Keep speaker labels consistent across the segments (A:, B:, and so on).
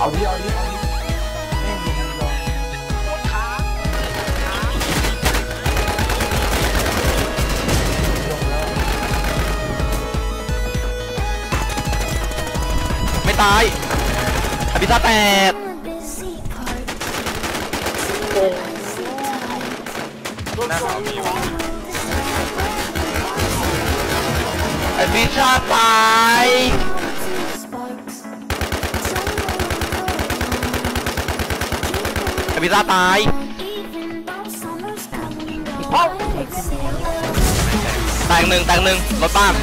A: เอาดิเอาดิเอาดิไม่ตายอภิชาแต
B: กหน้าเขามีวอภิชาตาย อภิซาตายแตงหนึ่งแตงหนึ่งรถบ้าน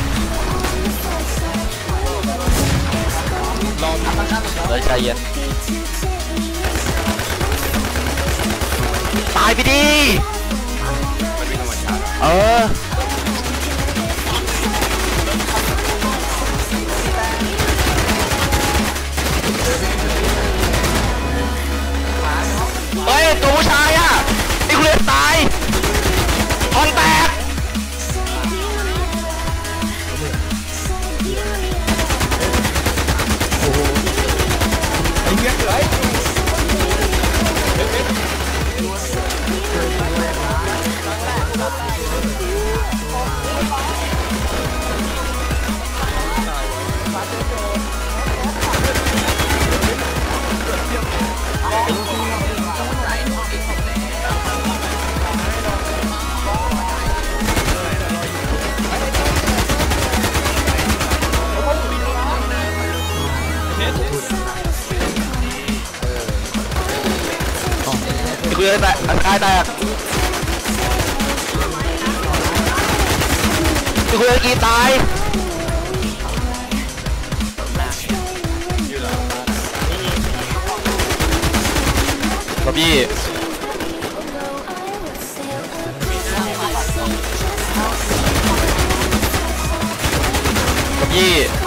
B: เลยใจเย็นตายไปดิเออ dưới tại hai tay Tôi quên kia tay. Tập gì Tập gì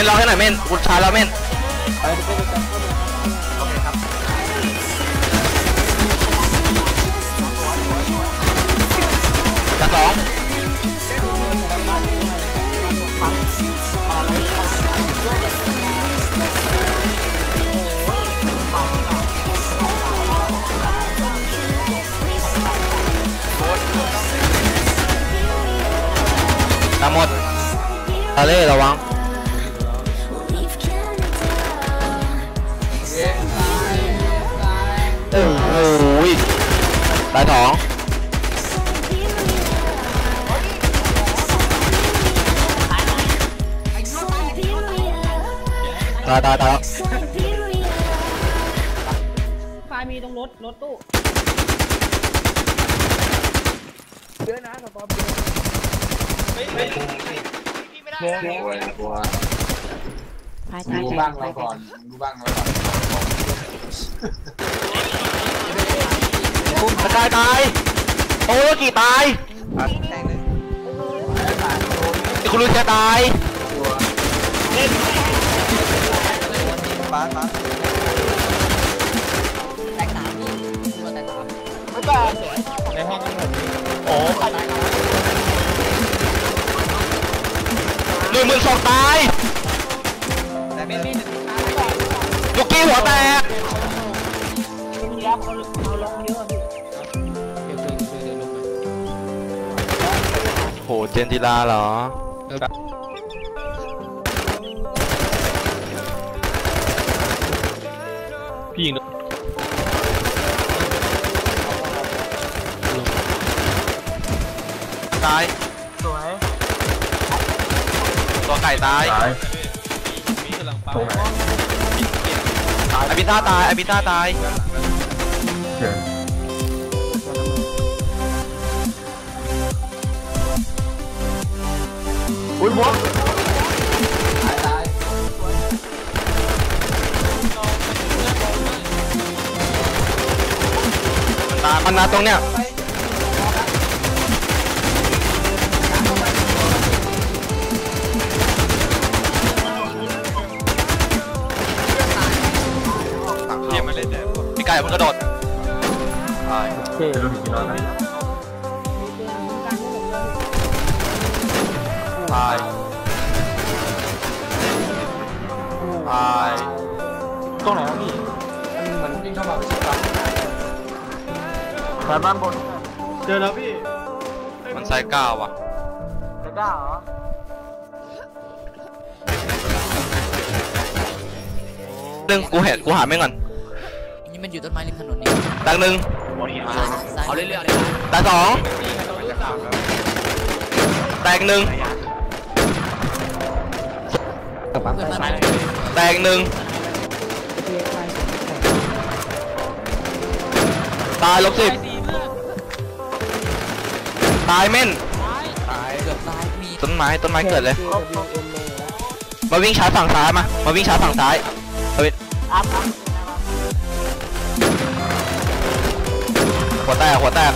B: ม่นรอให้หน่อยเม่นกูชาแล้วเม่นจัดสองตาหมดทะเลระวัง ตายสองตายตายตายแล้ว
C: ไฟมีตรงรถรถตู้
A: เยอะนะสตอมเยอะเยอะ
D: กลัวกลัว
C: ไฟ
D: ดูบ้างเราก่อนดูบ้างเราก่อน
B: สกายตายโอ้กี่ตายคุณลุงจะตาย
A: ตัวป้าป้าแต
E: กสามตัวแส่
A: ง
B: โอ้หนึ่งหมื่นสองตายลูกกี้หัวแตก หเจนจิลาเหรอ
F: พี่ยิง
B: ตาย
C: สวย
B: ตัวไก่ตาย
F: ตาย
A: มีกำลังปั๊ม
F: ตรงไหน
B: ไอพิต้าตายไอพิต้าตาย
F: เชิญ
B: มมันมาตรงเนี้ยเยี่ยมไม่เล่นเนี่ยพี่ไก่อย่าเพิ่งกระโดดตาย
F: เชื่อรู้กี่นอนนะ
B: ตายตาย
C: ตรงไหนวะพี่
D: มันวิ่งเข้ามาไม่ใช่ปั๊ ม
C: สายบ้านบน
A: เจอแล้วพี่
B: มันไซก้าวว่ะ
C: จะกล้าเหรอ
B: หนึ่งกูเห็นกูหาไม่งก่อน
E: นี่มันอยู่ต้นไม้ริมถนนนี่
B: แตงหนึ่ง
E: เอาเรื่อยๆเลย
B: แตงสองแตงหนึ่ง
E: เพื่อนมัน
B: แตงหนึ่งตายลบสิบ ตายเม่น
E: เกือบตายมี
B: ต้นไม้ต้นไม้เกิดเลย มาวิ่งช้าฝั่งซ้ายมา มาวิ่งช้าฝั่งซ้ายเฮ้ย
C: อัพอัพ
B: หัวแตกหัวแตก